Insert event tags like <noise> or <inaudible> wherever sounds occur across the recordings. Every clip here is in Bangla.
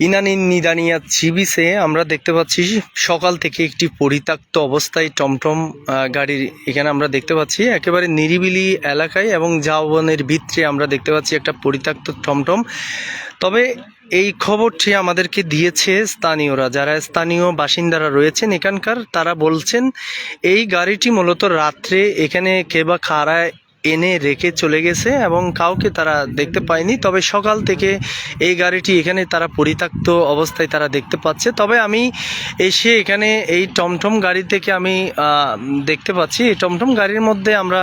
ইনানি নিদানিয়া চিবিসে আমরা দেখতে পাচ্ছি সকাল থেকে একটি পরিত্যক্ত অবস্থায় টমটম গাড়ির এখানে আমরা দেখতে পাচ্ছি। একেবারে নিরিবিলি এলাকায় এবং জাওবনের ভিতরে আমরা দেখতে পাচ্ছি একটা পরিত্যক্ত টমটম। তবে এই খবরটি আমাদেরকে দিয়েছে স্থানীয়রা। যারা স্থানীয় বাসিন্দারা রয়েছেন এখানকার, তারা বলছেন, এই গাড়িটি মূলত রাত্রে এখানে কে বা কারায় এনে রেখে চলে গেছে এবং কাউকে তারা দেখতে পায়নি। তবে সকাল থেকে এই গাড়িটি এখানে তারা পরিত্যক্ত অবস্থায় তারা দেখতে পাচ্ছে। তবে আমি এসে এখানে এই টমটম গাড়ি থেকে আমি দেখতে পাচ্ছি, এই টমটম গাড়ির মধ্যে আমরা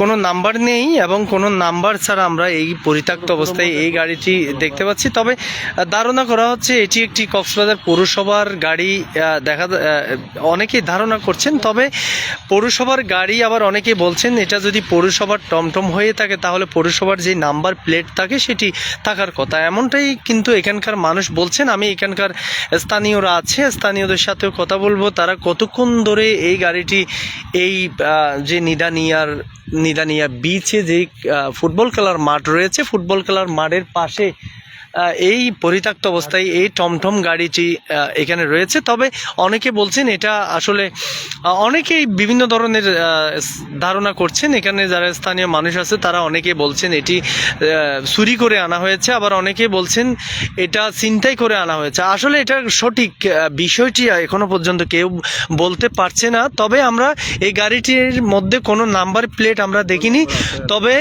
কোনো নাম্বার নেই এবং কোনো নাম্বার ছাড়া আমরা এই পরিত্যক্ত অবস্থায় এই গাড়িটি দেখতে পাচ্ছি। তবে ধারণা করা হচ্ছে এটি একটি কক্সবাজার পৌরসভার গাড়ি দেখা অনেকেই ধারণা করছেন। তবে পৌরসভার গাড়ি আবার অনেকেই বলছেন এটা যদি পৌরসভার টমটম হয়ে থাকে, তাহলে পৌরসভার যে নাম্বার প্লেট থাকে, সেটি থাকার কথা। এমনটাই কিন্তু এখানকার মানুষ বলছেন। আমি এখানকার স্থানীয়রা আছে, স্থানীয়দের সাথেও কথা বলব। তারা কতক্ষণ ধরে এই গাড়িটি, এই যে নিদানিয়ার, নিদানিয়া বিচে যে ফুটবল খেলার মাঠ রয়েছে, ফুটবল খেলার মাঠের পাশে এই পরিত্যক্ত অবস্থায় এই টমটম গাড়িটি এখানে রয়েছে। তবে অনেকে বলছেন এটা আসলে অনেকেই বিভিন্ন ধরনের ধারণা করছেন। এখানে যারা স্থানীয় মানুষ আছে, তারা অনেকে বলছেন এটি চুরি করে আনা হয়েছে। আবার অনেকে বলছেন এটা চিন্তাই করে আনা হয়েছে। আসলে এটা সঠিক বিষয়টি এখনও পর্যন্ত কেউ বলতে পারছে না। তবে আমরা এই গাড়িটির মধ্যে কোনো নাম্বার প্লেট আমরা দেখিনি। তবে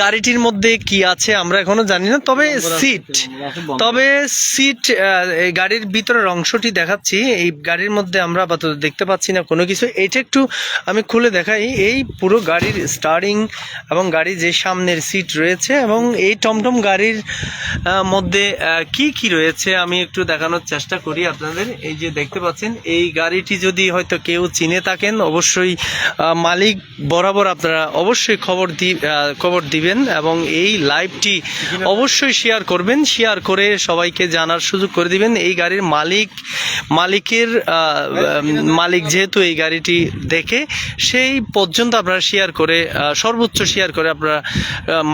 গাড়িটির মধ্যে কি আছে আমরা এখনও জানি না। তবে সিট তবে সিট এই গাড়ির ভিতরের অংশটি দেখাচ্ছি। এই গাড়ির মধ্যে আমরা আপাতত দেখতে পাচ্ছি না কোনো কিছু। এটা একটু আমি খুলে দেখাই। এই পুরো গাড়ির স্টারিং এবং গাড়ির যে সামনের সিট রয়েছে এবং এই টমটম গাড়ির মধ্যে কি কি রয়েছে আমি একটু দেখানোর চেষ্টা করি আপনাদের। এই যে দেখতে পাচ্ছেন এই গাড়িটি যদি হয়তো কেউ চিনে থাকেন অবশ্যই মালিক বরাবর আপনারা অবশ্যই খবর দি আহ, খবর দিবেন এবং এই লাইভটি অবশ্যই শেয়ার করবেন। শেয়ার করে সবাইকে জানার সুযোগ করে দিবেন। এই গাড়ির মালিক মালিকের মালিক যেহেতু এই গাড়িটি দেখে সেই পর্যন্ত আপনারা শেয়ার করে সর্বোচ্চ শেয়ার করে আপনারা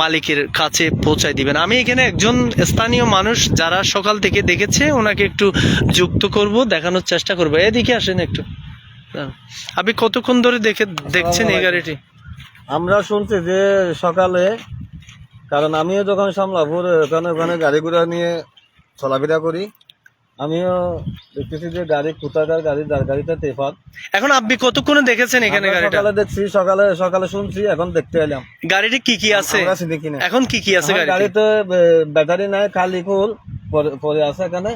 মালিকের কাছে পৌঁছায় দিবেন। আমি এখানে একজন স্থানীয় মানুষ যারা সকাল থেকে দেখেছে ওনাকে একটু যুক্ত করব দেখানোর চেষ্টা করব। এদিকে আসেন একটু। আপনি কতক্ষণ ধরে দেখে দেখছেন এই গাড়িটি? আমরা শুনছি যে সকালে কারণ আমিও যখন সামলাপুর ওখানে ওখানে গাড়ি ঘোড়া নিয়ে চলাফেরা করি। আমিও দেখতেছি যে গাড়ি কোথাকার গাড়ি যার গাড়িটা তেফাত। এখন আপনি কতক্ষণে দেখেছেন এখানে গাড়িটা? সকালে দেখছি সকালে সকালে শুনছি এখন দেখতে এলাম। গাড়িটি কি কি আছে? এখন কি কি আছে গাড়িতে? ব্যাটারি নাই খালি ফুল পরে- আছে এখানে।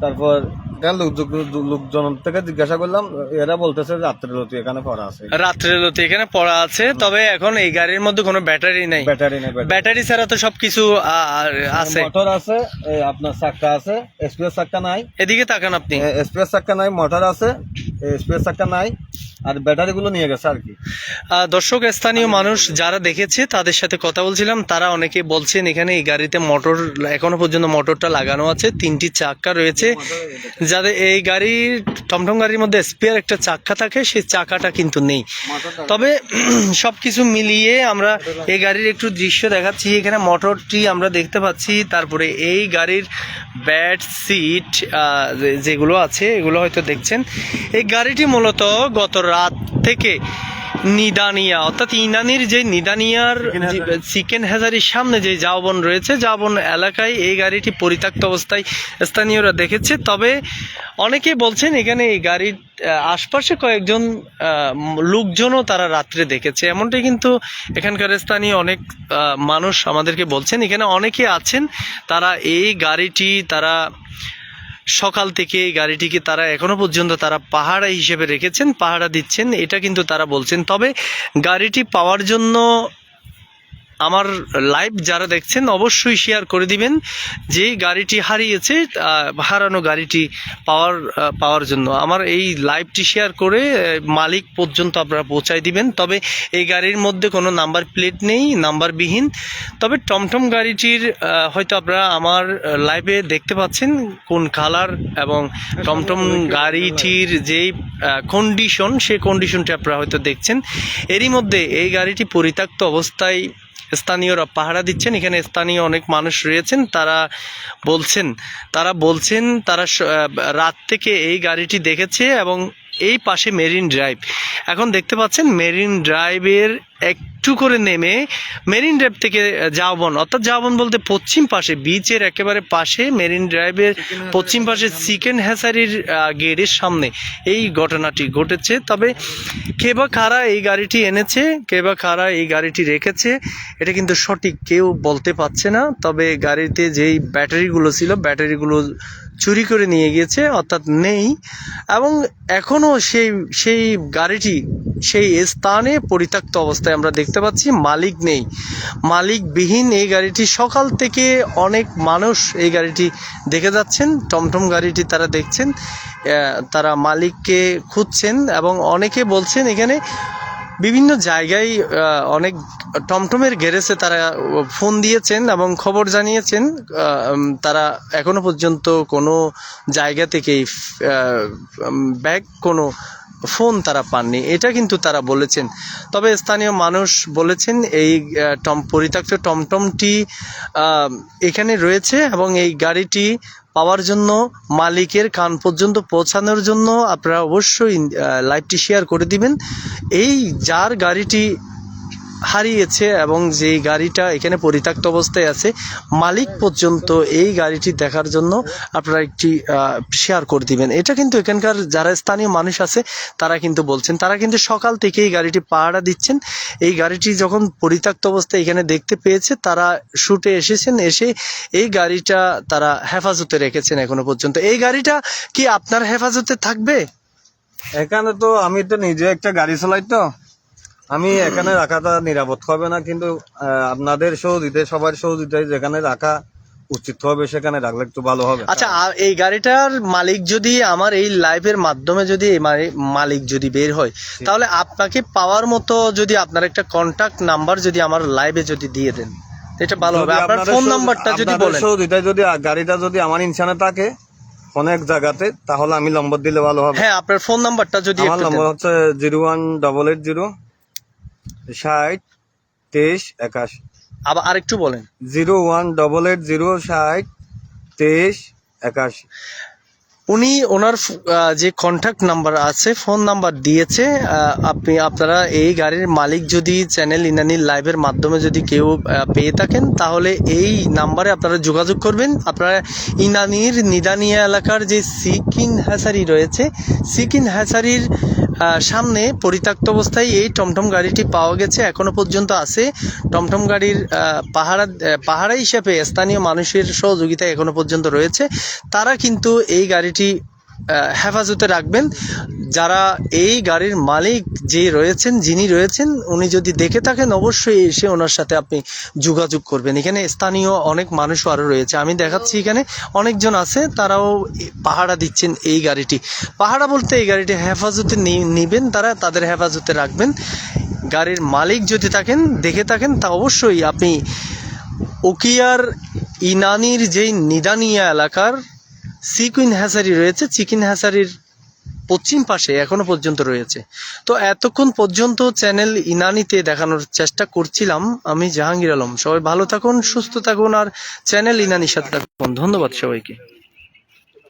তারপর লোকজন থেকে জিজ্ঞাসা করলাম এরা বলতেছে রাত্রে লতি এখানে পড়া আছে। রাত্রে লতি এখানে পড়া আছে তবে এখন এই গাড়ির মধ্যে কোনো ব্যাটারি নাই। ব্যাটারি নাই ব্যাটারি। ছাড়া তো সবকিছু আর আছে। মোটর আছে আপনার চাক্কা আছে এক্সপ্রেস চাক্কা নাই। এদিকে তাকান আপনি। এক্সপ্রেস চাক্কা নাই মোটর আছে এক্সপ্রেস চাক্কা নাই। আর ব্যাটারি গুলো নিয়ে গেছে আর কি। আহ, দর্শক স্থানীয় মানুষ যারা দেখেছে তাদের সাথে কথা বলছিলাম। তারা অনেকে বলছেন এখানে এই গাড়িতে মোটর এখনও পর্যন্ত মোটরটা লাগানো আছে। তিনটি চাক্কা রয়েছে। যাদের এই গাড়ির টমটম গাড়ির মধ্যে স্পেয়ার একটা চাক্কা থাকে সেই চাকাটা কিন্তু নেই। তবে <clears throat> সবকিছু মিলিয়ে আমরা এই গাড়ির একটু দৃশ্য দেখাচ্ছি। এখানে মোটরটি আমরা দেখতে পাচ্ছি। তারপরে এই গাড়ির ব্যাট সিট যেগুলো আছে এগুলো হয়তো দেখছেন। এই গাড়িটি মূলত গত রাত থেকে নিদানিয়া অর্থাৎ ইনানির যে নিদানিয়ার চিকেন হ্যাজারির সামনে যে জাওবন রয়েছে জাওবন এলাকায় এই গাড়িটি পরিত্যক্ত অবস্থায় স্থানীয়রা দেখেছে। তবে অনেকে বলছেন এখানে এই গাড়ির আশপাশে কয়েকজন লোকজনও তারা রাত্রে দেখেছে। এমনটাই কিন্তু এখানকার স্থানীয় অনেক মানুষ আমাদেরকে বলছেন। এখানে অনেকে আছেন তারা এই গাড়িটি তারা সকাল থেকে এই গাড়িটিকে তারা এখনও পর্যন্ত তারা পাহারা হিসেবে রেখেছেন, পাহারা দিচ্ছেন, এটা কিন্তু তারা বলছেন। তবে গাড়িটি পাওয়ার জন্য আমার লাইভ যারা দেখছেন, অবশ্যই শেয়ার করে দিবেন যে গাড়িটি হারিয়েছে হারানো গাড়িটি পাওয়ার পাওয়ার জন্য। আমার এই লাইভটি শেয়ার করে মালিক পর্যন্ত আপনারা পৌঁছায় দিবেন। তবে এই গাড়ির মধ্যে কোনো নাম্বার প্লেট নেই নাম্বারবিহীন তবে টমটম গাড়িটির হয়তো আপনারা আমার লাইভে দেখতে পাচ্ছেন কোন কালার এবং টমটম গাড়িটির যেই কন্ডিশন সেই কন্ডিশনটি আপনারা হয়তো দেখছেন। এরই মধ্যে এই গাড়িটি পরিত্যক্ত অবস্থায় স্থানীয়রা পাহারা দিচ্ছেন। এখানে স্থানীয় অনেক মানুষ রয়েছেন। তারা বলছেন তারা বলছেন, তারা রাত থেকে এই গাড়িটি দেখেছে এবং এই পাশে মেরিন ড্রাইভ। এখন দেখতে পাচ্ছেন মেরিন ড্রাইভের একটু করে নেমে মেরিন ড্রাইভ থেকে জাওবন অর্থাৎ জাওবন বলতে পশ্চিম পাশে বিচের একেবারে পাশে মেরিন ড্রাইভের পশ্চিম পাশে চিকেন হ্যাসারির গেটের সামনে এই ঘটনাটি ঘটেছে। তবে কে বা কারা এই গাড়িটি এনেছে কে বা কারা এই গাড়িটি রেখেছে, এটা কিন্তু সঠিক কেউ বলতে পারছে না। তবে গাড়িতে যেই ব্যাটারিগুলো ছিল, ব্যাটারিগুলো চুরি করে নিয়ে গিয়েছে, অর্থাৎ নেই। এবং এখনও সেই সেই গাড়িটি, সেই স্থানে পরিত্যক্ত অবস্থায় আমরা দেখতে পাচ্ছি, মালিক নেই। মালিকবিহীন এই গাড়িটি, সকাল থেকে অনেক মানুষ এই গাড়িটি দেখে যাচ্ছেন, টমটম গাড়িটি তারা দেখছেন তারা মালিককে খুঁজছেন এবং অনেকে বলছেন এখানে বিভিন্ন জায়গায় অনেক টমটমের গ্যারেজে তারা ফোন দিয়েছেন এবং খবর জানিয়েছেন তারা এখনও পর্যন্ত কোনো জায়গা থেকেই ব্যাগ কোনো ফোন তারা পাননি। এটা কিন্তু তারা বলেছেন। তবে স্থানীয় মানুষ বলেছেন, এই টম, পরিত্যক্ত টমটমটি এখানে রয়েছে এবং এই গাড়িটি পাওয়ার জন্য, মালিকের কান পর্যন্ত পৌঁছানোর জন্য আপনারা অবশ্যই লাইভটি শেয়ার করে দিবেন। এই, যার গাড়িটি হারিয়েছে এবং যেই গাড়িটা এখানে পরিত্যক্ত অবস্থায় আছে, মালিক পর্যন্ত এই গাড়িটি দেখার জন্য আপনারা একটি শেয়ার করে দিবেন। এটা কিন্তু এখানকার যারা স্থানীয় মানুষ আছে, তারা কিন্তু বলছেন। তারা কিন্তু সকাল থেকে এই গাড়িটি পাহারা দিচ্ছেন। এই গাড়িটি যখন পরিত্যক্ত অবস্থায় এখানে দেখতে পেয়েছে, তারা শুটে এসেছেন, এসে এই গাড়িটা তারা হেফাজতে রেখেছেন এখনও পর্যন্ত। এই গাড়িটা কি আপনার হেফাজতে থাকবে? এখানে তো আমি তো নিজে একটা গাড়ি চালাই তো। আমি এখানে রাখাটা নিরাপদ হবে না কিন্তু আপনাদের সহযোগিতায় সবার সহযোগিতায় যেখানে রাখা উচিত হবে সেখানে রাখলে একটু ভালো হবে। আচ্ছা আর এই গাড়িটার মালিক যদি আমার এই লাইভের মাধ্যমে যদি মালিক যদি বের হয় তাহলে আপনাকে পাওয়ার মতো যদি আপনার একটা কন্টাক্ট নাম্বার যদি আমার লাইভে যদি দিয়ে দেন এটা ভালো হবে। আপনার ফোন নাম্বারটা যদি বলেন। সহযোগিতায় যদি গাড়িটা যদি আমার ইনসানে থাকে অনেক জায়গাতে তাহলে আমি নম্বর দিলে ভালো হবে। হ্যাঁ আপনার ফোন নাম্বারটা যদি আমার নম্বর হচ্ছে zero one double eight zero ষাট তেইশ একাশি। আবার আরেকটু বলেন। Zero one double eight zero ষাট তেইশ একাশি। উনি ওনার যে কন্ট্যাক্ট নাম্বার আছে ফোন নাম্বার দিয়েছে আপনি আপনারা এই গাড়ির মালিক যদি চ্যানেল ইনানির লাইভের মাধ্যমে যদি কেউ পেয়ে থাকেন তাহলে এই নাম্বারে আপনারা যোগাযোগ করবেন। আপনারা ইনানির নিদানিয়া এলাকার যে সিকিন হ্যাসারি রয়েছে সিকিন হ্যাসারির সামনে পরিত্যক্ত অবস্থায় এই টমটম গাড়িটি পাওয়া গেছে, এখনও পর্যন্ত আছে। টমটম গাড়ির পাহারা পাহারা হিসাবে স্থানীয় মানুষের সহযোগিতা এখনও পর্যন্ত রয়েছে। তারা কিন্তু এই গাড়িটি হেফাজতে রাখবেন। যারা এই গাড়ির মালিক যে রয়েছেন, যিনি রয়েছেন, উনি যদি দেখে থাকেন, অবশ্যই এসে ওনার সাথে আপনি যোগাযোগ করবেন। এখানে স্থানীয় অনেক মানুষও আরও রয়েছে। আমি দেখাচ্ছি এখানে অনেকজন আছে, তারাও পাহারা দিচ্ছেন এই গাড়িটি। পাহারা বলতে এই গাড়িটি হেফাজতে নিবেন তারা, তাদের হেফাজতে রাখবেন। গাড়ির মালিক যদি থাকেন, দেখে থাকেন, তা অবশ্যই আপনি উকিয়ার ইনানির যেই নিদানিয়া এলাকার সিকুইন হ্যাসারি রয়েছে, চিকেন হ্যাসারির পশ্চিম পাশে এখনও পর্যন্ত রয়েছে। তো এতক্ষণ পর্যন্ত চ্যানেল ইনানিতে দেখানোর চেষ্টা করছিলাম আমি জাহাঙ্গীর আলম। সবাই ভালো থাকুন, সুস্থ থাকুন, আর চ্যানেল ইনানির সাথে থাকুন। ধন্যবাদ সবাইকে।